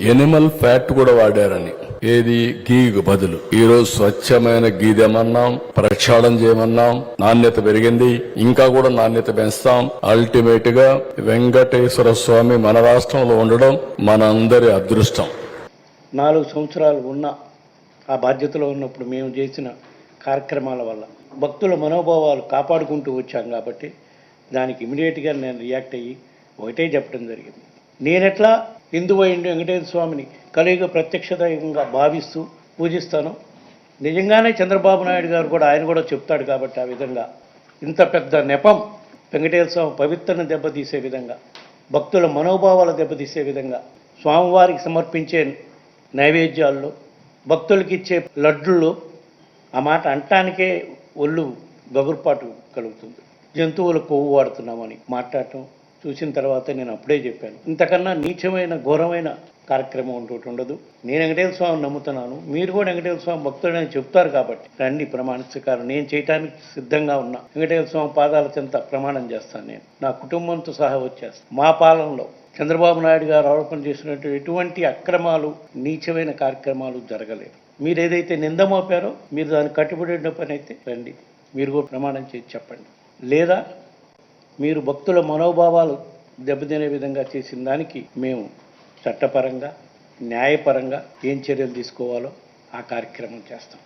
Animal fat కూడా వాడారని. ఏది? గీకు బదులు. ఈ రోజు స్వచ్ఛమైన గీదేమన్నాం ప్రక్షాళన చేయమన్నాం నాణ్యత పెరిగింది. ఇంకా కూడా నాణ్యత పెంచుతాం. అల్టిమేట్గా వెంకటేశ్వర స్వామి మన రాష్ట్రంలో ఉండడం మనందరి అదృష్టం. నాలుగు సంవత్సరాలు ఉన్న ఆ బాధ్యతలో ఉన్నప్పుడు మేము చేసిన కార్యక్రమాల వల్ల భక్తుల మనోభావాలు కాపాడుకుంటూ వచ్చాం కాబట్టి దానికి ఇమీడియట్గా నేను రియాక్ట్ అయ్యి ఒకటే చెప్పడం జరిగింది. నేనెట్లా హిందూ వెంకటేశ్వర స్వామిని కలియుగ ప్రత్యక్షదయంగా భావిస్తూ పూజిస్తాను. నిజంగానే చంద్రబాబు నాయుడు గారు కూడా ఆయన కూడా చెప్తాడు కాబట్టి ఆ విధంగా. ఇంత పెద్ద నెపం వెంకటేశ్వర స్వామి పవిత్రను దెబ్బతీసే విధంగా భక్తుల మనోభావాలు దెబ్బతీసే విధంగా స్వామివారికి సమర్పించే నైవేద్యాల్లో భక్తులకి ఇచ్చే లడ్డుల్లో ఆ మాట అంటానికే ఒళ్ళు గగురుపాటు కలుగుతుంది. జంతువుల కొవ్వు వాడుతున్నామని మాట్లాడటం చూసిన తర్వాత నేను అప్పుడే చెప్పాను ఇంతకన్నా నీచమైన ఘోరమైన కార్యక్రమం ఒకటి ఉండదు. నేను వెంకటేశ్వర స్వామిని నమ్ముతున్నాను. మీరు కూడా వెంకటేశ్వర స్వామి భక్తుడని చెప్తారు కాబట్టి రండి ప్రమాణ నేను చేయటానికి సిద్ధంగా ఉన్నా. వెంకటేశ్వర స్వామి పాదాల చెంత ప్రమాణం చేస్తాను నేను. నా కుటుంబంతో సహా వచ్చేస్తాను. మా పాలనలో చంద్రబాబు నాయుడు గారు ఆరోపణ చేసినట్టు ఎటువంటి అక్రమాలు నీచమైన కార్యక్రమాలు జరగలేదు. మీరు ఏదైతే నింద మోపారో మీరు దాన్ని కట్టుబడి పని అయితే రండి. మీరు కూడా ప్రమాణం చేసి చెప్పండి. లేదా మీరు భక్తుల మనోభావాలు దెబ్బతినే విధంగా చేసిన దానికి మేము చట్టపరంగా న్యాయపరంగా ఏం చర్యలు తీసుకోవాలో ఆ కార్యక్రమం చేస్తాం.